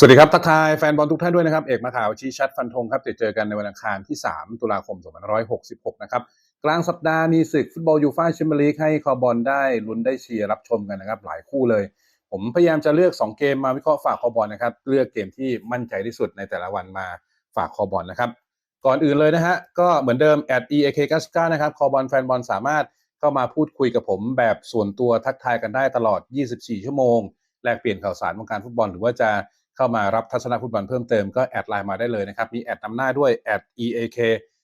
สวัสดีครับทักทายแฟนบอลทุกท่านด้วยนะครับ เอกมาข่าวชี้ชัดฟันธงครับจะเจอกันในวันอังคารที่ 3 ตุลาคม 2566 นะครับ กลางสัปดาห์มีศึกฟุตบอลยูฟ่าแชมเปี้ยนลีกให้คอบอลได้ลุ้นได้เชียร์รับชมกันนะครับ หลายคู่เลย ผมพยายามจะเลือก 2 เกมมาวิเคราะห์ฝากคอบอลนะครับ เลือกเกมที่มั่นใจที่สุดในแต่ละวันมาฝากคอบอลนะครับ ก่อนอื่นเลยนะฮะก็เหมือนเดิม at eak 99นะครับคอบอลแฟนบอลสามารถเข้ามาพูดคุยกับผมแบบส่วนตัวทักทายกันได้ตลอด 24 ชั่วโมงแลกเปลี่ยนข่าวสารวงการฟุตบอลหรือว่าจะ เข้ามารับทัศนฟุตบอลเพิ่มเติมก็แอดไลน์มาได้เลยนะครับ มีแอดนำหน้าด้วย at eak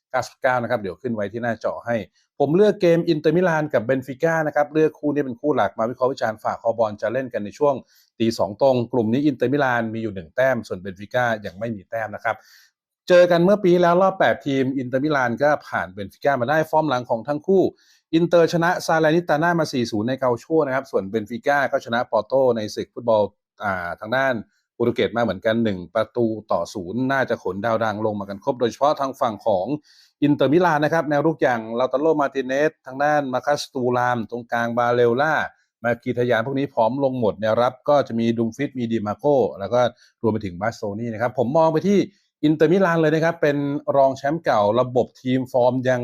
99นะครับ เดี๋ยวขึ้นไว้ที่หน้าจอให้ ผมเลือกเกมอินเตอร์มิลานกับเบนฟิก้านะครับ เลือกคู่นี้เป็นคู่หลักมาวิเคราะห์วิจารณ์ฝากคอบอลจะเล่นกันในช่วงตีสองตรง กลุ่มนี้อินเตอร์มิลานมีอยู่ 1 แต้ม ส่วนเบนฟิก้ายังไม่มีแต้มนะครับ เจอกันเมื่อปีแล้วรอบ 8 ทีมอินเตอร์มิลานก็ผ่านเบนฟิก้ามาได้ฟอร์มหลังของทั้งคู่อินเตอร์ชนะซาเลนิตาน่ามา 4-0 ในเกาโชนะครับ ส่วนเบนฟิก้าก็ชนะปอร์โตในศึกฟุตบอลอ่าทางด้าน โปรตุเกสมาเหมือนกัน 1 ประตูต่อศูนย์น่าจะขนดาวดังลงมากันครบ โดยเฉพาะทางฝั่งของอินเตอร์มิลานนะครับ แนวรุกอย่างลาตาโลมาติเนส ทางด้านมาคัสตูราม ตรงกลางบาเลล่า มากีทยานพวกนี้พร้อมลงหมดแนวรับก็จะมีดุมฟิตมีดีมาโกแล้วก็รวมไปถึงบาสโซนี่นะครับ ผมมองไปที่อินเตอร์มิลานเลยนะครับ เป็นรองแชมป์เก่าระบบทีมฟอร์มยัง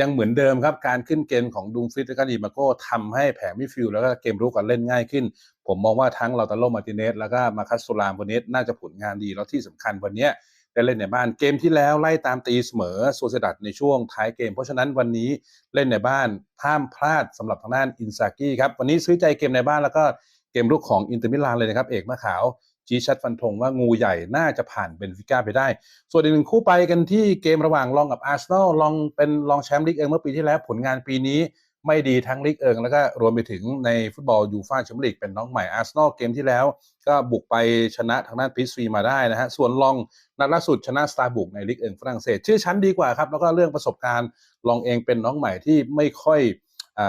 ยังเหมือนเดิมครับการขึ้นเกมของดุมฟิตและก็ดีมาโก้ทำให้แผงมิฟิลแล้วก็เกมรุกกันเล่นง่ายขึ้น ผมมองว่าทั้งลาตาโลมาติเนสแล้วก็มาคัสตูรามคนนี้น่าจะผลงานดีแล้วที่สำคัญวันนี้ได้เล่นในบ้านเกมที่แล้วไล่ตามตีเสมอโซเซดัดในช่วงท้ายเกม เพราะฉะนั้นวันนี้เล่นในบ้านห้ามพลาดสำหรับทางด้านอินซากิครับวันนี้ซื้อใจเกมในบ้านแล้วก็เกมลุกของอินเตอร์มิลานเลยนะครับเอกมะขาว จีชัดฟันธงว่างูใหญ่น่าจะผ่านเบนฟิก้าไปได้ ส่วนอีกหนึ่งคู่ไปกันที่เกมระหว่างลองกับอาร์เซนอลลองเป็นรองแชมป์ลีกเอิงเมื่อปีที่แล้วผลงานปีนี้ไม่ดีทั้งลีกเอิงแล้วก็รวมไปถึงในฟุตบอลยูฟ่าแชมเปี้ยนลีกเป็นน้องใหม่อาร์เซนอลเกมที่แล้ว ก็บุกไปชนะทางด้านพีซวีมาได้นะฮะ ส่วนลองนัดล่าสุดชนะสตาร์บุกในลีกเอิงฝรั่งเศส ชื่อชั้นดีกว่าครับ แล้วก็เรื่องประสบการณ์ลองเองเป็นน้องใหม่ที่ไม่ค่อย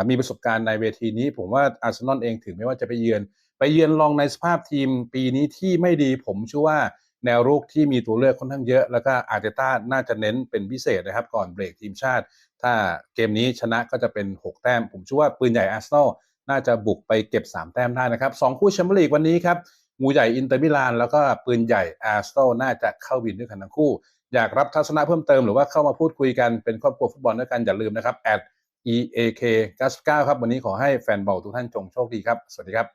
มีประสบการณ์ในเวทีนี้ ผมว่าอาร์เซนอลเองถึงไม่ว่าจะไปเยือน ไปเยือนลองในสภาพทีมปีนี้ที่ไม่ดีผมเชื่อว่าแนวรุกที่มีตัวเลือกค่อนข้างเยอะ แล้วก็อาร์เตต้าน่าจะเน้นเป็นพิเศษนะครับ ก่อนเบรกทีมชาติ ถ้าเกมนี้ชนะก็จะเป็น 6 แต้ม ผมเชื่อว่าปืนใหญ่อาร์เซนอลน่าจะบุกไปเก็บ 3 แต้มได้นะครับสองคู่แชมเปี้ยนลีกวันนี้ครับงูใหญ่อินเตอร์มิลานแล้วก็ปืนใหญ่อาร์เซนอลน่าจะเข้าวินด้วยกันทั้งคู่ อยากรับทัศนะเพิ่มเติมหรือว่าเข้ามาพูดคุยกันเป็นครอบครัวฟุตบอลด้วยกันอย่าลืมนะครับ at eak 99ครับ วันนี้ขอให้แฟนบอลทุกท่านจงโชคดีครับ สวัสดีครับ